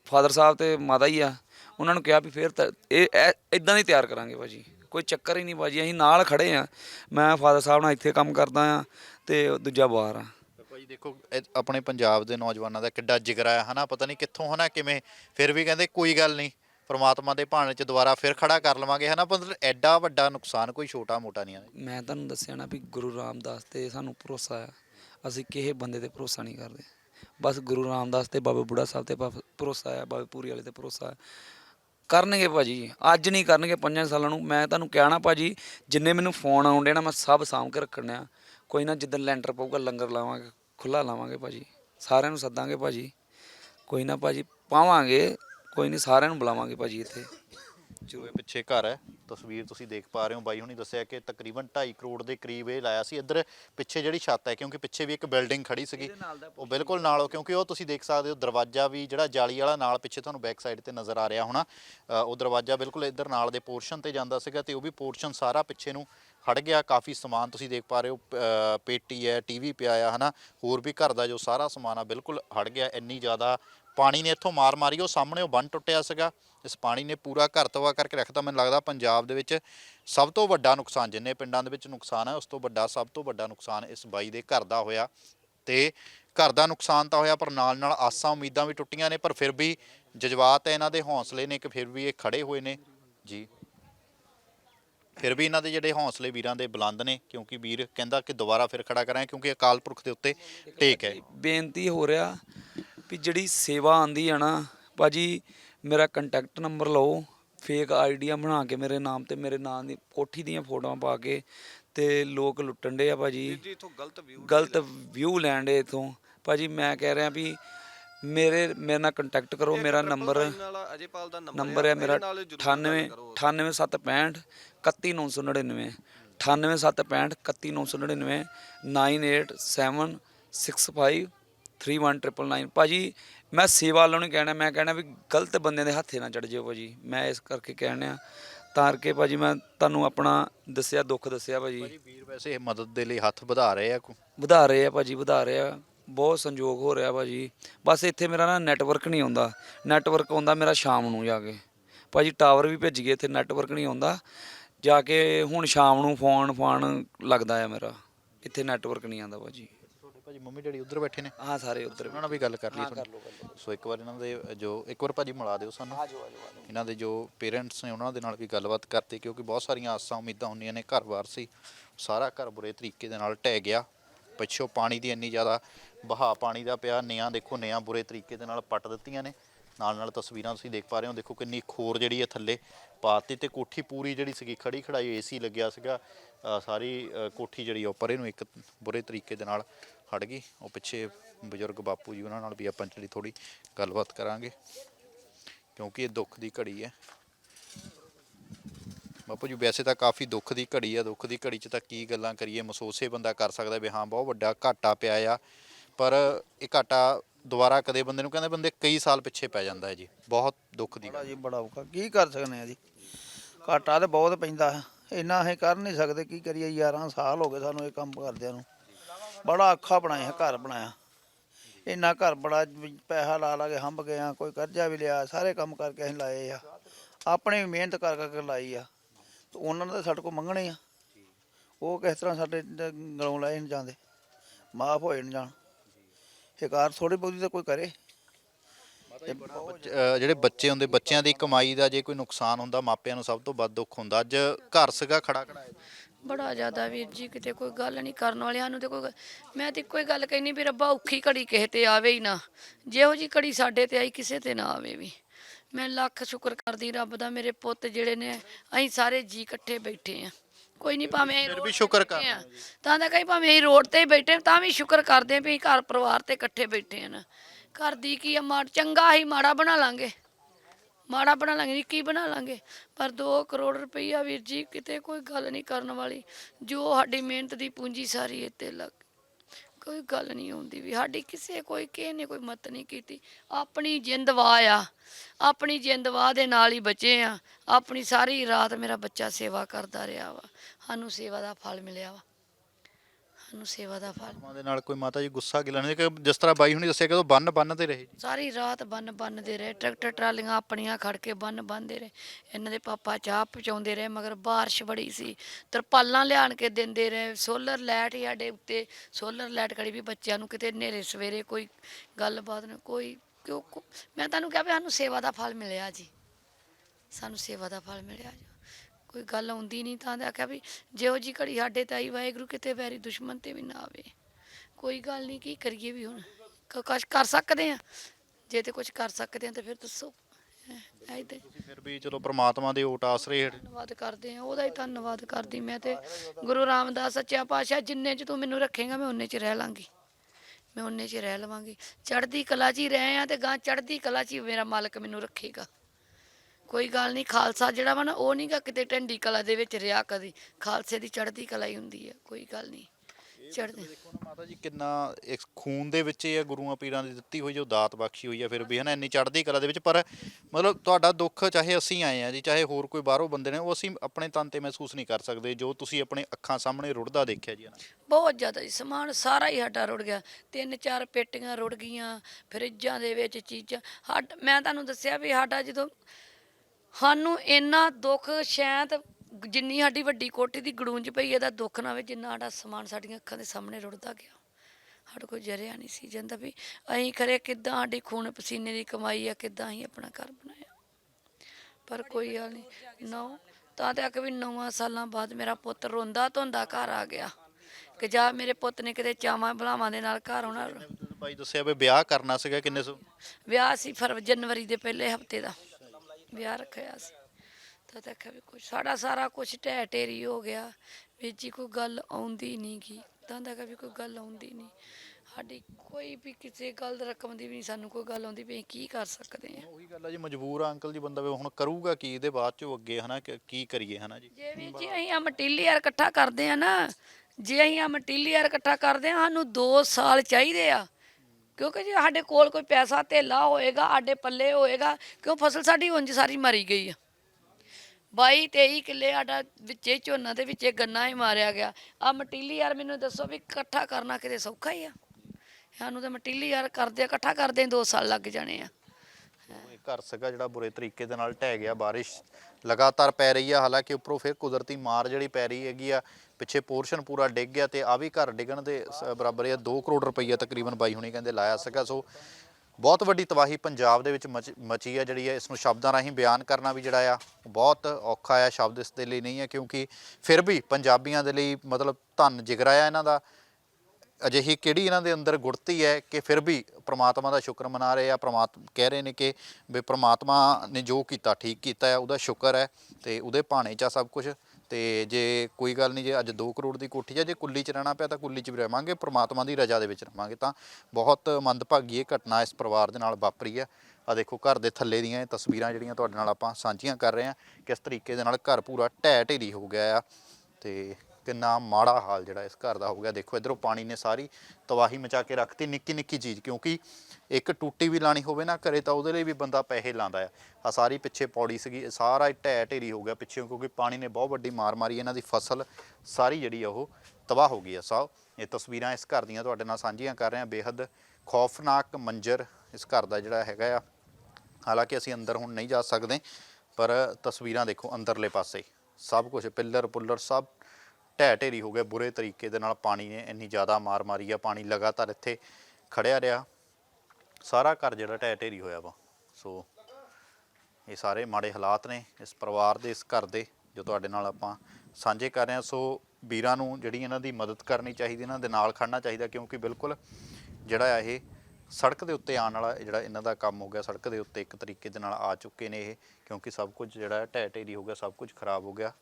ਫਾਦਰ ਸਾਹਿਬ ਤੇ ਮਾਤਾ ਹੀ ਆ ਉਹਨਾਂ ਨੂੰ ਕਿਹਾ ਵੀ ਫੇਰ ਤਾਂ ਇਹ ਇਦਾਂ ਦੀ ਤਿਆਰ ਕਰਾਂਗੇ ਭਾਜੀ ਕੋਈ ਚੱਕਰ ਹੀ ਨਹੀਂ ਭਾਜੀ ਅਸੀਂ ਨਾਲ ਖੜੇ ਆ ਮੈਂ ਫਾਦਰ ਸਾਹਿਬ ਨਾਲ ਇੱਥੇ ਕੰਮ ਕਰਦਾ ਆ ਤੇ ਦੂਜਾ ਬਾਹਰ ਆ। ਭਾਈ ਦੇਖੋ ਆਪਣੇ ਪੰਜਾਬ ਦੇ ਨੌਜਵਾਨਾਂ ਦਾ ਕਿੱਡਾ ਜਿਗਰਾ ਹੈ ਹਨਾ? ਪਤਾ ਨਹੀਂ ਕਿੱਥੋਂ ਹਨਾ ਕਿਵੇਂ ਫਿਰ ਵੀ ਕਹਿੰਦੇ ਕੋਈ ਗੱਲ ਨਹੀਂ। ਪ੍ਰਮਾਤਮਾ ਦੇ ਭਾਣੇ 'ਚ ਦੁਬਾਰਾ ਫਿਰ ਖੜਾ ਕਰ ਲਵਾਂਗੇ, ਹਨਾ? ਮਤਲਬ ਐਡਾ ਵੱਡਾ ਨੁਕਸਾਨ ਕੋਈ ਛੋਟਾ ਮੋਟਾ ਨਹੀਂ ਆ। ਮੈਂ ਤੁਹਾਨੂੰ ਦੱਸਿਆ ਨਾ ਵੀ ਗੁਰੂ ਰਾਮਦਾਸ ਤੇ ਸਾਨੂੰ ਭਰੋਸਾ ਆ। ਅਸੀਂ ਕਿਸੇ ਬੰਦੇ ਤੇ ਭਰੋਸਾ ਨਹੀਂ ਕਰਦੇ। ਬਸ ਗੁਰੂ ਰਾਮਦਾਸ ਤੇ ਬਾਬੇ ਬੁੱਢਾ ਸਾਹਿਬ ਤੇ ਭ- ਭਰੋਸਾ ਆ, ਬਾਬੇ ਪੂਰੀ ਵਾਲੇ ਤੇ ਭਰੋਸਾ ਆ। ਕਰਨਗੇ ਭਾਜੀ, ਅੱਜ ਨਹੀਂ ਕਰਨਗੇ, ਪੰਜਾਂ ਸਾਲਾਂ ਨੂੰ। ਮੈਂ ਤੁਹਾਨੂੰ ਕਹਿਣਾ ਭਾਜੀ, ਜਿੰਨੇ ਮੈਨੂੰ ਫੋਨ ਆਉਂਦੇ ਨਾ, ਮੈਂ ਸਭ ਸਾਂਭ ਕੇ ਰੱਖਣਾ ਕੋਈ ਨਾ ਜਿੱਦਣ ਲੈਂਟਰ ਪਊਗਾ, ਲੰਗਰ ਲਾਵਾਂਗੇ ਖੁੱਲਾ ਲਾਵਾਂਗੇ ਭਾਜੀ। ਸਾਰਿਆਂ ਨੂੰ ਸੱਦਾਂਗੇ ਭਾਜੀ। ਕੋਈ ਨਾ ਭਾਜੀ, ਪਾਵਾਂਗੇ। ਕੋਈ ਨਹੀਂ ਸਾਰਿਆਂ ਨੂੰ ਬੁਲਾਵਾਂਗੇ ਭਾਜੀ ਇੱਥੇ। ਜੋ ਇਹ ਪਿੱਛੇ ਘਰ ਹੈ। ਤਸਵੀਰ ਤੁਸੀਂ ਦੇਖ ਪਾ ਰਹੇ ਹੋ। ਬਾਈ ਹੁਣੀ ਦੱਸਿਆ ਕਿ ਤਕਰੀਬਨ 2.5 ਕਰੋੜ ਦੇ ਕਰੀਬ ਇਹ ਲਾਇਆ ਸੀ। ਇੱਧਰ ਪਿੱਛੇ ਜਿਹੜੀ ਛੱਤ ਹੈ ਕਿਉਂਕਿ ਪਿੱਛੇ ਵੀ ਇੱਕ ਬਿਲਡਿੰਗ ਖੜੀ ਸੀਗੀ। ਉਹ ਬਿਲਕੁਲ ਨਾਲ ਉਹ ਕਿਉਂਕਿ ਉਹ ਤੁਸੀਂ ਦੇਖ ਸਕਦੇ ਹੋ ਦਰਵਾਜ਼ਾ ਵੀ ਜਿਹੜਾ ਜਾਲੀ ਵਾਲਾ ਨਾਲ ਪਿੱਛੇ ਤੁਹਾਨੂੰ ਬੈਕ ਸਾਈਡ ਤੇ ਨਜ਼ਰ ਆ ਰਿਹਾ ਹੋਣਾ। ਅ, ਉਹ ਦਰਵਾਜ਼ਾ ਬਿਲਕੁਲ ਇੱਧਰ ਨਾਲ ਦੇ ਪੋਰਸ਼ਨ ਤੇ ਜਾਂਦਾ ਸੀਗਾ ਤੇ ਉਹ ਵੀ ਪੋਰਸ਼ਨ ਸਾਰਾ ਪਿੱਛੇ ਨੂੰ ਹਟ ਗਿਆ। ਕਾਫੀ ਸਮਾਨ ਤੁਸੀਂ ਦੇਖ ਪਾ ਰਹੇ ਹੋ। ਅ, ਪੇਟੀ ਹੈ ਟੀਵੀ ਪਿਆ ਆ ਹਨਾ। ਹੋਰ ਵੀ ਘਰ ਦਾ ਜੋ ਸਾਰਾ ਸਮਾਨ ਆ ਬਿਲਕੁਲ ਹਟ ਗਿਆ। ਇੰਨੀ ਜ਼ਿਆਦਾ ਪਾਣੀ ਨੇ ਇੱਥੋਂ ਮਾਰ ਮਾਰੀ ਉਹ ਸਾਹਮਣੇ ਉਹ ਬੰਨ ਟੁੱਟਿਆ ਸੀਗਾ। ਇਸ ਪਾਣੀ ਨੇ ਪੂਰਾ ਘਰ ਤਬਾਹ ਕਰਕੇ ਰੱਖਤਾ। ਮੈਨੂੰ ਲੱਗਦਾ ਪੰਜਾਬ ਦੇ ਵਿੱਚ ਸਭ ਤੋਂ ਵੱਡਾ ਨੁਕਸਾਨ ਜਿੰਨੇ ਪਿੰਡਾਂ ਦੇ ਵਿੱਚ ਨੁਕਸਾਨ ਹੈ ਉਸ ਤੋਂ ਵੱਡਾ ਸਭ ਤੋਂ ਵੱਡਾ ਨੁਕਸਾਨ ਇਸ ਬਾਈ ਦੇ ਘਰ ਦਾ ਹੋਇਆ। ਤੇ ਘਰ ਦਾ ਨੁਕਸਾਨ ਤਾਂ ਹੋਇਆ ਪਰ ਨਾਲ ਨਾਲ ਆਸਾਂ ਉਮੀਦਾਂ ਵੀ ਟੁੱਟੀਆਂ ਨੇ ਪਰ ਫਿਰ ਵੀ ਜਜ਼ਬਾਤ ਹੈ ਇਹਨਾਂ ਦੇ ਹੌਸਲੇ ਨੇ ਕਿ ਫਿਰ ਵੀ ਇਹ ਖੜੇ ਹੋਏ ਨੇ। ਜੀ। ਫਿਰ ਵੀ ਇਹਨਾਂ ਦੇ ਜਿਹੜੇ ਹੌਸਲੇ ਵੀਰਾਂ ਦੇ ਬੁਲੰਦ ਨੇ ਕਿਉਂਕਿ ਵੀਰ ਕਹਿੰਦਾ ਕਿ ਦੁਬਾਰਾ ਫਿਰ ਖੜਾ ਕਰਾਂ ਕਿਉਂਕਿ ਅਕਾਲ ਪੁਰਖ ਦੇ ਉੱਤੇ ਟੇਕ ਹੈ। ਬੇਨਤੀ ਹੋ ਰਿਹਾ ਵੀ ਜਿਹੜੀ ਸੇਵਾ ਆਂਦੀ ਆ ਨਾ ਭਾਜੀ ਮੇਰਾ ਕੰਟੈਕਟ ਨੰਬਰ ਲਓ ਫੇਕ ਆਈਡੀਆਂ ਬਣਾ ਕੇ ਮੇਰੇ ਨਾਮ ਤੇ ਮੇਰੇ ਨਾਮ ਦੀ ਕੋਠੀ ਦੀਆਂ ਫੋਟੋਆਂ ਪਾ ਕੇ ਤੇ ਲੋਕ ਲੁੱਟਣ ਦੇ ਆ ਭਾਜੀ। ਜੀ ਇਥੋਂ ਗਲਤ ਵਿਊ ਗਲਤ ਵਿਊ ਲੈਣ ਦੇ ਇਥੋਂ। ਭਾਜੀ ਮੈਂ ਕਹਿ ਰਿਹਾ ਵੀ ਮੇਰੇ ਮੇਰੇ ਨਾਲ ਕੰਟੈਕਟ ਕਰੋ ਮੇਰਾ ਨੰਬਰ ਅਜੇਪਾਲ ਦਾ ਨੰਬਰ ਹੈ ਮੇਰਾ 98 98765 31999 98765 31999 9876531999 ਭਾਜੀ ਮੈਂ ਸੇਵਾ ਵਾਲੋਂ ਨਹੀਂ ਕਹਿਣਾ ਮੈਂ ਕਹਿਣਾ ਵੀ ਗਲਤ ਬੰਦਿਆਂ ਦੇ ਹੱਥੇ ਨਾ ਚੜ ਜਿਓ ਭਾਜੀ। ਮੈਂ ਇਸ ਕਰਕੇ ਕਹਿਣਾ ਤਾਂ ਕਰਕੇ ਭਾਜੀ ਮੈਂ ਤੁਹਾਨੂੰ ਆਪਣਾ ਦੱਸਿਆ ਦੁੱਖ ਦੱਸਿਆ ਭਾਜੀ। ਭਾਜੀ ਵੀਰ ਵੈਸੇ ਮਦਦ ਦੇ ਲਈ ਹੱਥ ਵਧਾ ਰਹੇ ਆ ਕੋ- ਵਧਾ ਰਹੇ ਆ ਭਾਜੀ ਵਧਾ ਰਹੇ ਆ। ਬਹੁਤ ਸੰਯੋਗ ਹੋ ਰਿਹਾ ਭਾਜੀ। ਬਸ ਇੱਥੇ ਮੇਰਾ ਨਾ ਨੈਟਵਰਕ ਨਹੀਂ ਆਉਂਦਾ। ਨੈਟਵਰਕ ਆਉਂਦਾ ਮੇਰਾ ਸ਼ਾਮ ਨੂੰ ਜਾ ਕੇ। ਭਾਜੀ ਟਾਵਰ ਵੀ ਭੇਜ ਗਏ ਇੱਥੇ ਨੈਟਵਰਕ ਨਹੀਂ ਆਉਂਦਾ। ਜਾ ਕੇ ਹੁਣ ਸ਼ਾਮ ਨੂੰ ਫੋਨ ਫਾਨ ਲੱਗਦਾ ਆ ਮੇਰਾ। ਇੱਥੇ ਨੈਟਵਰਕ ਨਹੀਂ ਆਉਂਦਾ ਭਾਜੀ। ਭਾਜੀ ਮੰਮੀ ਡੈਡੀ ਉੱਧਰ ਬੈਠੇ ਨੇ। ਹਾਂ ਸਾਰੇ ਉੱਧਰ ਉਹਨਾਂ ਨਾਲ ਵੀ ਗੱਲ ਕਰ ਲਈ ਕਰ ਲਓ। ਸੋ ਇੱਕ ਵਾਰ ਇਹਨਾਂ ਦੇ ਜੋ ਇੱਕ ਵਾਰ ਭਾਜੀ ਮਿਲਾ ਦਿਓ ਸਾਨੂੰ। ਇਹਨਾਂ ਦੇ ਜੋ ਪੇਰੈਂਟਸ ਨੇ ਉਹਨਾਂ ਦੇ ਨਾਲ ਵੀ ਗੱਲਬਾਤ ਕਰਤੀ ਕਿਉਂਕਿ ਬਹੁਤ ਸਾਰੀਆਂ ਆਸਾਂ ਉਮੀਦਾਂ ਹੁੰਦੀਆਂ ਨੇ ਘਰ-ਬਾਰ ਸੀ। ਸਾਰਾ ਘਰ ਬੁਰੇ ਤਰੀਕੇ ਦੇ ਨਾਲ ਢਹਿ ਗਿਆ। ਪਿੱਛੋਂ ਪਾਣੀ ਦੀ ਇੰਨੀ ਜ਼ਿਆਦਾ ਵਹਾਅ ਪਾਣੀ ਦਾ ਪਿਆ ਨਿਆਂ ਦੇਖੋ ਨਿਆਂ ਬੁਰੇ ਤਰੀਕੇ ਦੇ ਨਾਲ ਪੱਟ ਦਿੱਤੀਆਂ ਨੇ। ਨਾਲ ਨਾਲ ਤਸਵੀਰਾਂ ਤੁਸੀਂ ਦੇਖ ਪਾ ਰਹੇ ਹੋ ਦੇਖੋ ਕਿੰਨੀ ਖੋਰ ਜਿਹੜੀ ਹੈ ਥੱਲੇ ਪਾਤੀ ਤੇ ਕੋਠੀ ਪੂਰੀ ਜਿਹੜੀ ਸੀਗੀ ਖੜੀ ਖੜਾਈ ਏਸੀ ਲੱਗਿਆ ਸੀਗਾ। ਅ, ਸਾਰੀ ਅ, ਕੋਠੀ ਜਿਹੜੀ ਆ ਉੱਪਰ ਇਹਨੂੰ ਇੱਕ ਬੁਰੇ ਤਰੀਕੇ ਦੇ ਨਾਲ ਹਟ ਗਈ। ਉਹ ਪਿੱਛੇ ਬਜ਼ੁਰਗ ਬਾਪੂ ਜੀ ਉਹਨਾਂ ਨਾਲ ਵੀ ਆਪਾਂ ਜਿਹੜੀ ਥੋੜੀ ਗੱਲਬਾਤ ਕਰਾਂਗੇ। ਕਿਉਂਕਿ ਇਹ ਦੁੱਖ ਦੀ ਘੜੀ ਹੈ। ਬਾਪੂ ਜੀ ਵੈਸੇ ਤਾਂ ਕਾਫੀ ਦੁੱਖ ਦੀ ਘੜੀ ਆ। ਦੁੱਖ ਦੀ ਘੜੀ 'ਚ ਤਾਂ ਕੀ ਗੱਲਾਂ ਕਰੀਏ? ਮਹਿਸੂਸੇ ਬੰਦਾ ਕਰ ਸਕਦਾ ਵੀ ਹਾਂ ਬਹੁਤ ਵੱਡਾ ਘਾਟਾ ਪਿਆ ਆ। ਪਰ ਇਹ ਘਾਟਾ ਦੁਬਾਰਾ ਕਦੇ ਬੰਦੇ ਨੂੰ ਕਹਿੰਦੇ ਬੰਦੇ ਕਈ ਸਾਲ ਪਿੱਛੇ ਪੈ ਜਾਂਦਾ ਹੈ ਜੀ। ਬਹੁਤ ਦੁੱਖ ਦੀ ਬੜਾ ਗੱਲ ਜੀ ਬੜਾ ਔਖਾ। ਕੀ ਕਰ ਸਕਨੇ ਆ ਜੀ? ਘਾਟਾ ਤੇ ਬਹੁਤ ਪੈਂਦਾ ਇੰਨਾ ਅਸੀਂ ਕਰ ਨਹੀਂ ਸਕਦੇ। ਕੀ ਕਰੀਏ? 11 ਸਾਲ ਹੋ ਗਏ ਸਾਨੂੰ ਇਹ ਕੰਮ ਕਰਦਿਆਂ ਨੂੰ। ਬੜਾ ਔਖਾ ਬਣਾਇਆ, ਘਰ ਬਣਾਇਆ। ਇੰਨਾ ਘਰ ਬੜਾ ਪੈਸਾ ਲਾ ਲਾ ਕੇ ਹੰਬ ਗਏ ਆ, ਕੋਈ ਕਰਜ਼ਾ ਵੀ ਲਿਆ, ਸਾਰੇ ਕੰਮ ਕਰਕੇ ਅਸੀਂ ਲਾਏ ਆ। ਆਪਣੇ ਵੀ ਮਿਹਨਤ ਕਰ ਕਰਕੇ ਲਾਈ ਆ। ਤੇ ਉਹਨਾਂ ਨੇ ਤਾਂ ਸਾਡੇ ਕੋਲ ਮੰਗਣੇ ਆ। ਉਹ ਕਿਸ ਤਰ੍ਹਾਂ ਸਾਡੇ ਗਲੋਂ ਲਾਏ ਨਹੀਂ ਜਾਂਦੇ, ਮਾਫ ਹੋਏ ਨਹੀਂ ਜਾਣ। ਇਹ ਕਾਰ ਥੋੜੀ ਬਹੁਤੀ ਤਾਂ ਕੋਈ ਕਰੇ। ਜਿਹੜੇ ਬੱਚੇ ਹੁੰਦੇ, ਬੱਚਿਆਂ ਦੀ ਕਮਾਈ ਦਾ ਜੇ ਕੋਈ ਨੁਕਸਾਨ ਹੁੰਦਾ, ਮਾਪਿਆਂ ਨੂੰ ਸਭ ਤੋਂ ਵੱਧ ਦੁੱਖ ਹੁੰਦਾ। ਅੱਜ ਘਰ ਸੀਗਾ ਖੜਾ ਖੜਾ ਬੜਾ ਜ਼ਿਆਦਾ ਵੀਰ ਜੀ ਕਿਤੇ ਕੋਈ ਗੱਲ ਨਹੀਂ ਕਰਨ ਵਾਲਿਆਂ ਨੂੰ ਤੇ ਕੋਈ ਮੈਂ ਤੇ ਇੱਕੋ ਹੀ ਗੱਲ ਕਹਿਨੀ ਵੀ ਰੱਬਾ ਔਖੀ ਘੜੀ ਕਿਸੇ ਤੇ ਆਵੇ ਹੀ ਨਾ। ਜਿਹੋ ਜੀ ਘੜੀ ਸਾਡੇ ਤੇ ਆਈ ਕਿਸੇ ਤੇ ਨਾ ਆਵੇ ਵੀ। ਮੈਂ ਲੱਖ ਸ਼ੁਕਰ ਕਰਦੀ ਰੱਬ ਦਾ ਮੇਰੇ ਪੁੱਤ ਜਿਹੜੇ ਨੇ ਅਸੀਂ ਸਾਰੇ ਜੀ ਇਕੱਠੇ ਬੈਠੇ ਆ ਕੋਈ ਨਹੀਂ ਭਾਵੇਂ ਅਸੀਂ ਫਿਰ ਵੀ ਤੇ ਸ਼ੁਕਰ ਬੈਠੇ ਆਂ। ਤਾਂ ਦਾ ਕਈ ਭਾਵੇਂ ਅਸੀਂ ਰੋਡ ਤੇ ਹੀ ਬੈਠੇ ਆਂ, ਤਾਂ ਵੀ ਸ਼ੁਕਰ ਕਰਦੇ ਆਂ ਵੀ ਅਸੀਂ ਘਰ ਪਰਿਵਾਰ ਤੇ ਇਕੱਠੇ ਬੈਠੇ ਆ ਨਾ। ਘਰ ਦੀ ਕੀ ਆ ਮਾੜ ਚੰਗਾ ਹੀ ਮਾੜਾ ਬਣਾ ਲਾਂਗੇ। ਮਾੜਾ ਬਣਾ ਲਾਂਗੇ, ਨਿੱਕੀ ਬਣਾ ਲਾਂਗੇ। ਪਰ 2 ਕਰੋੜ ਰੁਪਈਆ ਵੀਰ ਜੀ, ਕਿਤੇ ਕੋਈ ਗੱਲ ਨਹੀਂ ਕਰਨ ਵਾਲੀ। ਜੋ ਸਾਡੀ ਮਿਹਨਤ ਦੀ ਪੂੰਜੀ ਸਾਰੀ ਇੱਥੇ ਲੱਗ ਕੋਈ ਗੱਲ ਨਹੀਂ ਹੁੰਦੀ ਵੀ। ਸਾਡੀ ਕਿਸੇ ਕੋਈ, ਕਿਸੇ ਨੇ ਕੋਈ ਮਤ ਨਹੀਂ ਕੀਤੀ। ਆਪਣੀ ਜਿੰਦ ਵਾਹ ਆ। ਆਪਣੀ ਜਿੰਦ ਵਾਹ ਦੇ ਨਾਲ ਹੀ ਬਚੇ ਆ। ਆਪਣੀ ਸਾਰੀ ਰਾਤ ਮੇਰਾ ਬੱਚਾ ਸੇਵਾ ਕਰਦਾ ਰਿਹਾ ਵਾ। ਸਾਨੂੰ ਸੇਵਾ ਦਾ ਫਲ ਮਿਲਿਆ ਵਾ। ਸਾਨੂੰ ਸੇਵਾ ਦਾ ਫਲ। ਮਾਂ ਦੇ ਨਾਲ ਕੋਈ ਮਾਤਾ ਜੀ ਗੁੱਸਾ ਗਿਲਾ ਨਹੀਂ ਕਿ ਜਿਸ ਤਰ੍ਹਾਂ ਬਾਈ ਹੁਣੀ ਦੱਸਿਆ ਕਿ ਉਹ ਬੰਨ ਬੰਨ ਤੇ ਰਹੇ। ਸਾਰੀ ਰਾਤ ਬੰਨ ਬੰਨਦੇ ਰਹੇ ਟਰੈਕਟਰ ਟਰਾਲੀਆਂ ਆਪਣੀਆਂ ਖੜ ਕੇ ਬੰਨ ਬੰਨਦੇ ਰਹੇ। ਇਹਨਾਂ ਦੇ ਪਾਪਾ ਚਾਹ ਪਹੁੰਚਾਉਂਦੇ ਰਹੇ ਮਗਰ ਬਾਰਿਸ਼ ਬੜੀ ਸੀ। ਤਰਪਾਲਾਂ ਲਿਆਣ ਕੇ ਦਿੰਦੇ ਰਹੇ ਸੋਲਰ ਲਾਈਟ ਸਾਡੇ ਉੱਤੇ ਸੋਲਰ ਲਾਈਟ ਖੜੀ ਵੀ ਬੱਚਿਆਂ ਨੂੰ ਕਿਤੇ ਹਨੇਰੇ ਸਵੇਰੇ ਕੋਈ ਗੱਲਬਾਤ ਨਹੀਂ ਕੋਈ ਕਿਉਂ ਮੈਂ ਤੁਹਾਨੂੰ ਕਿਹਾ ਵੀ ਸਾਨੂੰ ਸੇਵਾ ਦਾ ਫਲ ਮਿਲਿਆ ਜੀ। ਸਾਨੂੰ ਸੇਵਾ ਦਾ ਫਲ ਮਿਲਿਆ ਜੀ। ਕੋਈ ਗੱਲ ਆਉਂਦੀ ਨਹੀਂ ਤਾਂ ਦਾ ਆਖਿਆ ਵੀ ਜਿਹੋ ਜੀ ਘੜੀ ਸਾਡੇ ਤੇ ਆਈ ਵਾਹਿਗੁਰੂ ਕਿਤੇ ਵੈਰੀ ਦੁਸ਼ਮਣ ਤੇ ਵੀ ਨਾ ਆਵੇ। ਕੋਈ ਗੱਲ ਨਹੀਂ ਕੀ ਕਰੀਏ ਵੀ ਹੁਣ? ਕੁਛ ਕਰ ਸਕਦੇ ਆ ਜੇ ਤੇ ਕੁਝ ਕਰ ਸਕਦੇ ਆ ਤੇ ਫਿਰ ਦੱਸੋ। ਐ ਤੇ ਤੁਸੀਂ ਫਿਰ ਵੀ ਚਲੋ ਪ੍ਰਮਾਤਮਾ ਦੇ ਓਟ ਆਸਰੇ ਹੇਠ ਧੰਨਵਾਦ ਕਰਦੇ ਆ ਉਹਦਾ ਹੀ ਧੰਨਵਾਦ ਕਰਦੀ ਮੈਂ ਤੇ ਗੁਰੂ ਰਾਮਦਾਸ ਸੱਚਾ ਪਾਤਸ਼ਾਹ ਜਿੰਨੇ ਚ ਤੂੰ ਮੈਨੂੰ ਰੱਖੇਗਾ ਮੈਂ ਉਹਨੇ ਚ ਰਹਿ ਲਾਂਗੀ। ਮੈਂ ਉਹਨੇ ਚ ਰਹਿ ਲਵਾਂਗੀ। ਚੜ੍ਹਦੀ ਕਲਾ ਚ ਹੀ ਰਹੇ ਆ ਤੇ ਗਾਂ ਚੜ੍ਹਦੀ ਕਲਾ ਚ ਹੀ ਮੇਰਾ ਮਾਲਕ ਮੈਨੂੰ ਰੱਖੇਗਾ। ਕੋਈ ਗੱਲ ਨਹੀਂ ਖਾਲਸਾ ਜਿਹੜਾ ਵਾ ਨਾ ਉਹ ਨਹੀਂਗਾ ਕਿਤੇ ਢੰਡੀ ਕਲਾ ਦੇ ਵਿੱਚ ਰਿਹਾ ਕਦੀ। ਖਾਲਸੇ ਦੀ ਚੜ੍ਹਦੀ ਕਲਾ ਹੀ ਹੁੰਦੀ ਹੈ ਕੋਈ ਗੱਲ ਨਹੀਂ। ਚੜ੍ਹਦੀ ਦੇਖੋ ਨਾ ਮਾਤਾ ਜੀ ਕਿੰਨਾ ਇੱਕ ਖੂਨ ਦੇ ਵਿੱਚ ਇਹ ਆ ਗੁਰੂਆਂ ਪੀਰਾਂ ਦੀ ਦਿੱਤੀ ਹੋਈ ਜੋ ਦਾਤ ਬਖਸ਼ੀ ਹੋਈ ਆ ਫਿਰ ਵੀ ਹਨਾ ਇੰਨੀ ਚੜ੍ਹਦੀ ਕਲਾ ਦੇ ਵਿੱਚ ਪਰ ਮਤਲਬ ਤੁਹਾਡਾ ਦੁੱਖ ਚਾਹੇ ਅਸੀਂ ਆਏ ਆ ਜੀ ਚਾਹੇ ਹੋਰ ਕੋਈ ਬਾਹਰੋਂ ਬੰਦੇ ਨੇ ਉਹ ਅਸੀਂ ਆਪਣੇ ਤਨ ਤੇ ਮਹਿਸੂਸ ਨਹੀਂ ਕਰ ਸਕਦੇ ਜੋ ਤੁਸੀਂ ਆਪਣੇ ਅੱਖਾਂ ਸਾਹਮਣੇ ਰੁੜਦਾ ਦੇਖਿਆ ਜੀ ਹਨਾ। ਬਹੁਤ ਜ਼ਿਆਦਾ ਜੀ ਸਮਾਨ ਸਾਰਾ ਹੀ ਸਾਡਾ ਰੁੜ ਗਿਆ। ਤਿੰਨ ਚਾਰ ਪੇਟੀਆਂ ਰੁੜ ਗਈਆਂ ਫਰਿੱਜਾਂ ਦੇ ਵਿੱਚ ਚੀਜ਼ਾਂ ਹੱਡ ਮੈਂ ਤੁਹਾਨੂੰ ਦੱਸਿਆ ਵੀ ਸਾਡਾ ਜਦੋਂ ਸਾਨੂੰ ਇੰਨਾ ਦੁੱਖ ਸ਼ਾਇਦ ਜਿੰਨੀ ਸਾਡੀ ਵੱਡੀ ਕੋਠੀ ਦੀ ਗੜੂੰਜ ਪਈ ਇਹਦਾ ਦੁੱਖ ਨਾ ਹੋਵੇ ਜਿੰਨਾ ਸਾਡਾ ਸਮਾਨ ਸਾਡੀਆਂ ਅੱਖਾਂ ਦੇ ਸਾਹਮਣੇ ਰੁੜਦਾ ਗਿਆ। ਸਾਡੇ ਕੋਲ ਜਰਿਆ ਨਹੀਂ ਸੀ ਜਾਂਦਾ ਵੀ ਅਸੀਂ ਖਰੇ ਕਿੱਦਾਂ ਸਾਡੀ ਖੂਨ ਪਸੀਨੇ ਦੀ ਕਮਾਈ ਆ ਕਿੱਦਾਂ ਅਸੀਂ ਆਪਣਾ ਘਰ ਬਣਾਇਆ। ਪਰ ਕੋਈ ਹਾਲ ਨਹੀਂ ਨੌ। ਤਾਂ ਤੇ ਕਿ ਵੀ 9 ਸਾਲਾਂ ਬਾਅਦ ਮੇਰਾ ਪੁੱਤ ਰੋਂਦਾ ਧੋਂਦਾ ਘਰ ਆ ਗਿਆ। ਕਿ ਜਾ ਮੇਰੇ ਪੁੱਤ ਨੇ ਕਿਤੇ ਚਾਵਾਂ ਬਲਾਵਾਂ ਦੇ ਨਾਲ ਘਰ ਆਉਣਾ ਬਾਈ ਦੱਸਿਆ ਵੀ ਵਿਆਹ ਕਰਨਾ ਸੀਗਾ ਕਿੰਨੇ ਸੌ? ਵਿਆਹ ਸੀ ਫਰਵਰੀ ਜਨਵਰੀ ਦੇ ਪਹਿਲੇ ਹਫ਼ਤੇ ਦਾ। ਵਿਆਹ ਰੱਖਿਆ ਸੀ। ਤਾਂ ਤੇ ਆਖਿਆ ਵੀ ਕੁਛ ਸਾਡਾ ਸਾਰਾ ਕੁਝ ਢਹਿ ਢੇਰੀ ਹੋ ਗਿਆ ਵੀ ਜੀ ਕੋਈ ਗੱਲ ਆਉਂਦੀ ਨਹੀਂ ਗੀ। ਤਾਂ ਦਾ ਵੀ ਕੋਈ ਗੱਲ ਆਉਂਦੀ ਨਹੀਂ। ਸਾਡੀ ਕੋਈ ਵੀ ਕਿਸੇ ਗੱਲ ਦੀ ਰਕਮ ਦੀ ਵੀ ਨਹੀਂ ਸਾਨੂੰ ਕੋਈ ਗੱਲ ਆਉਂਦੀ ਵੀ ਅਸੀਂ ਕੀ ਕਰ ਸਕਦੇ ਹਾਂ। ਉਹੀ ਗੱਲ ਆ ਜੀ ਮਜਬੂਰ ਆ ਅੰਕਲ ਜੀ ਬੰਦਾ ਵੀ ਹੁਣ ਕਰੂਗਾ ਕੀ ਇਹਦੇ ਬਾਅਦ ਚੋਂ ਅੱਗੇ ਹਨਾ ਕਿ- ਕੀ ਕਰੀਏ ਹਨਾ ਜੀ। ਜੇ ਵੀ ਜੀ ਅਸੀਂ ਆ ਮਟੀਰੀਅਲ ਇਕੱਠਾ ਕਰਦੇ ਆ ਨਾ ਜੇ ਅਸੀਂ ਆ ਮਟੀਰੀਅਲ ਇਕੱਠਾ ਕਰਦੇ ਆ ਸਾਨੂੰ 2 ਸਾਲ ਚਾਹੀਦੇ ਆ। ਕਿਉਂਕਿ ਜੇ ਸਾਡੇ ਕੋਲ ਕੋਈ ਪੈਸਾ ਧੇਲਾ ਹੋਏਗਾ, ਸਾਡੇ ਪੱਲੇ ਹੋਏਗਾ, ਕਿਉਂ ਫਸਲ ਸਾਡੀ ਉਂਝ ਸਾਰੀ ਮਰੀ ਗਈ ਆ। 22 23 ਕਿੱਲੇ ਸਾਡਾ ਵਿੱਚੇ ਝੋਨਾ ਦੇ ਵਿੱਚੇ ਗੰਨਾ ਹੀ ਮਾਰਿਆ ਗਿਆ। ਆ ਮਟੀਲੀ ਯਾਰ ਮੈਨੂੰ ਦੱਸੋ ਵੀ ਇਕੱਠਾ ਕਰਨਾ ਕਿਤੇ ਸੌਖਾ ਹੀ ਆ? ਸਾਨੂੰ ਤਾਂ ਮਟੀਲੀ ਯਾਰ ਕਰਦੇ ਇਕੱਠਾ ਕਰਦੇ 2 ਸਾਲ ਲੱਗ ਜਾਣੇ ਆ। ਘਰ ਸੀਗਾ ਜਿਹੜਾ ਬੁਰੇ ਤਰੀਕੇ ਦੇ ਨਾਲ ਢਹਿ ਗਿਆ, ਬਾਰਿਸ਼ ਲਗਾਤਾਰ ਪੈ ਰਹੀ ਆ, ਹਾਲਾਂਕਿ ਉੱਪਰੋਂ ਫਿਰ ਕੁਦਰਤੀ ਮਾਰ ਜਿਹੜੀ ਪੈ ਰਹੀ ਹੈਗੀ ਆ, ਪਿੱਛੇ ਪੋਰਸ਼ਨ ਪੂਰਾ ਡਿੱਗ ਗਿਆ ਤੇ ਆ ਵੀ ਘਰ ਡਿੱਗਣ ਦੇ ਸ- ਬਰਾਬਰ ਆ 2 ਕਰੋੜ ਰੁਪਈਆ ਤਕਰੀਬਨ ਬਾਈ ਹੁਣੀ ਕਹਿੰਦੇ ਲਾਇਆ ਸੀਗਾ, ਸੋ ਬਹੁਤ ਵੱਡੀ ਤਬਾਹੀ ਪੰਜਾਬ ਦੇ ਵਿੱਚ ਮਚ- ਮਚੀ ਆ ਜਿਹੜੀ ਹੈ ਇਸ ਨੂੰ ਸ਼ਬਦਾਂ ਰਾਹੀਂ ਬਿਆਨ ਕਰਨਾ ਵੀ ਜਿਹੜਾ ਆ, ਬਹੁਤ ਔਖਾ ਆ, ਸ਼ਬਦ ਇਸ ਦੇ ਲਈ ਨਹੀਂ ਹੈ ਕਿਉਂਕਿ ਫਿਰ ਵੀ ਪੰਜਾਬੀਆਂ ਦੇ ਲਈ ਮਤਲਬ ਧੰਨ ਜਿਗਰਾ ਆ ਇਹਨਾਂ ਦਾ ਅਜਿਹੀ ਕਿਹੜੀ ਇਹਨਾਂ ਦੇ ਅੰਦਰ ਗੁੜਤੀ ਹੈ ਕਿ ਫਿਰ ਵੀ ਪ੍ਰਮਾਤਮਾ ਦਾ ਸ਼ੁਕਰ ਮਨਾ ਰਹੇ ਆ ਪ੍ਰਮਾਤਮਾ ਕਹਿ ਰਹੇ ਨੇ ਕਿ ਵੀ ਪ੍ਰਮਾਤਮਾ ਨੇ ਜੋ ਕੀਤਾ, ਠੀਕ ਕੀਤਾ ਹੈ, ਉਹਦਾ ਸ਼ੁਕਰ ਹੈ ਤੇ ਉਹਦੇ ਭਾਣੇ 'ਚ ਆ ਸਭ ਕੁਝ ਤੇ ਜੇ ਕੋਈ ਗੱਲ ਨਹੀਂ, ਜੇ ਅੱਜ 2 ਕਰੋੜ ਦੀ ਕੋਠੀ ਹੈ ਜੇ ਕੁੱਲੀ 'ਚ ਰਹਿਣਾ ਪਿਆ ਤਾਂ ਕੁੱਲੀ 'ਚ ਵੀ ਰਵਾਂਗੇ, ਪ੍ਰਮਾਤਮਾ ਦੀ ਰਜ਼ਾ ਦੇ ਵਿੱਚ ਰਹਾਂਗੇ ਤਾਂ ਬਹੁਤ ਮੰਦਭਾਗੀ ਇਹ ਘਟਨਾ ਇਸ ਪਰਿਵਾਰ ਦੇ ਨਾਲ ਵਾਪਰੀ ਹੈ ਆ ਦੇਖੋ ਘਰ ਦੇ ਥੱਲੇ ਦੀਆਂ ਇਹ ਤਸਵੀਰਾਂ ਜਿਹੜੀਆਂ ਤੁਹਾਡੇ ਨਾਲ ਆਪਾਂ ਸਾਂਝੀਆਂ ਕਰ ਰਹੇ ਹਾਂ ਕਿਸ ਤਰੀਕੇ ਦੇ ਨਾਲ ਘਰ ਪੂਰਾ ਢਹਿ ਢੇਰੀ ਹੋ ਗਿਆ ਆ। ਤੇ ਕਿੰਨਾ ਮਾੜਾ ਹਾਲ ਜਿਹੜਾ ਇਸ ਘਰ ਦਾ ਹੋ ਗਿਆ। ਦੇਖੋ, ਇਧਰੋਂ ਪਾਣੀ ਨੇ ਸਾਰੀ ਤਬਾਹੀ ਮਚਾ ਕੇ ਰੱਖਤੀ ਨਿੱਕੀ ਨਿੱਕੀ ਚੀਜ਼, ਕਿਉਂਕਿ ਇੱਕ ਟੂਟੀ ਵੀ ਲਾਣੀ ਹੋਵੇ ਨਾ ਘਰੇ, ਤਾਂ ਉਹਦੇ ਲਈ ਵੀ ਬੰਦਾ ਪੈਸੇ ਲਾਉਂਦਾ ਆ ਆ ਸਾਰੀ ਪਿੱਛੇ ਪੌੜੀ ਸੀਗੀ ਇਹ ਸਾਰਾ ਹੀ ਢਹਿ ਢੇਰੀ ਹੋ ਗਿਆ ਪਿੱਛੇ, ਕਿਉਂਕਿ ਪਾਣੀ ਨੇ ਬਹੁਤ ਵੱਡੀ ਮਾਰ ਮਾਰੀ। ਇਹਨਾਂ ਦੀ ਫਸਲ ਸਾਰੀ ਜਿਹੜੀ ਆ, ਉਹ ਤਬਾਹ ਹੋ ਗਈ ਆ। ਸੋ, ਇਹ ਤਸਵੀਰਾਂ ਇਸ ਘਰ ਦੀਆਂ ਤੁਹਾਡੇ ਨਾਲ ਸਾਂਝੀਆਂ ਕਰ ਰਹੇ। ਹਾਂ ਬੇਹੱਦ ਖੌਫਨਾਕ ਮੰਜ਼ਰ ਇਸ ਘਰ ਦਾ ਜਿਹੜਾ ਹੈਗਾ ਆ। ਹਾਲਾਂਕਿ ਅਸੀਂ ਅੰਦਰ ਹੁਣ ਨਹੀਂ ਜਾ ਸਕਦੇ, ਪਰ ਤਸਵੀਰਾਂ ਦੇਖੋ, ਅੰਦਰਲੇ ਪਾਸੇ। ਸਭ ਕੁਝ ਪਿੱਲਰ ਪੁੱਲਰ ਸਭ ਢਹਿ ਢੇਰੀ ਹੋ ਗਿਆ, ਬੁਰੇ ਤਰੀਕੇ ਦੇ ਨਾਲ ਪਾਣੀ ਨੇ ਇੰਨੀ ਜ਼ਿਆਦਾ ਮਾਰ ਮਾਰੀ ਆ, ਪਾਣੀ ਲਗਾਤਾਰ ਇੱਥੇ ਖੜਿਆ ਰਿਹਾ। ਸਾਰਾ ਘਰ ਜਿਹੜਾ ਢਹਿ ਢੇਰੀ ਹੋਇਆ ਵਾ। ਸੋ ਇਹ ਸਾਰੇ ਮਾੜੇ ਹਾਲਾਤ ਨੇ ਇਸ ਪਰਿਵਾਰ ਦੇ, ਇਸ ਘਰ ਦੇ, ਜੋ ਤੁਹਾਡੇ ਨਾਲ ਆਪਾਂ ਸਾਂਝੇ ਕਰ ਰਹੇ ਹਾਂ। ਸੋ ਵੀਰਾਂ ਨੂੰ ਜਿਹੜੀ ਇਹਨਾਂ ਦੀ ਮਦਦ ਕਰਨੀ ਚਾਹੀਦੀ, ਇਹਨਾਂ ਦੇ ਨਾਲ ਖੜਨਾ ਚਾਹੀਦਾ, ਕਿਉਂਕਿ ਬਿਲਕੁਲ ਜਿਹੜਾ ਆ ਇਹ ਸੜਕ ਦੇ ਉੱਤੇ ਆਉਣ ਵਾਲਾ, ਜਿਹੜਾ ਇਹਨਾਂ ਦਾ ਕੰਮ ਹੋ ਗਿਆ, ਸੜਕ ਦੇ ਉੱਤੇ ਇੱਕ ਤਰੀਕੇ ਦੇ ਨਾਲ ਆ ਚੁੱਕੇ ਨੇ ਇਹ, ਕਿਉਂਕਿ ਸਭ ਕੁਝ ਜਿਹੜਾ ਢਹਿ ਢੇਰੀ ਹੋ ਗਿਆ, ਸਭ ਕੁਝ ਖਰਾਬ ਹੋ ਗਿਆ।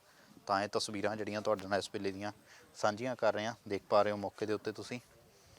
ਤਾਂ ਇਹ ਤਸਵੀਰਾਂ ਜਿਹੜੀਆਂ ਤੁਹਾਡੇ ਨਾਲ ਇਸ ਵੇਲੇ ਦੀਆਂ ਸਾਂਝੀਆਂ ਕਰ ਰਹੇ ਹਾਂ। ਦੇਖ ਪਾ ਰਹੇ ਹੋ ਮੌਕੇ ਦੇ ਉੱਤੇ ਤੁਸੀਂ।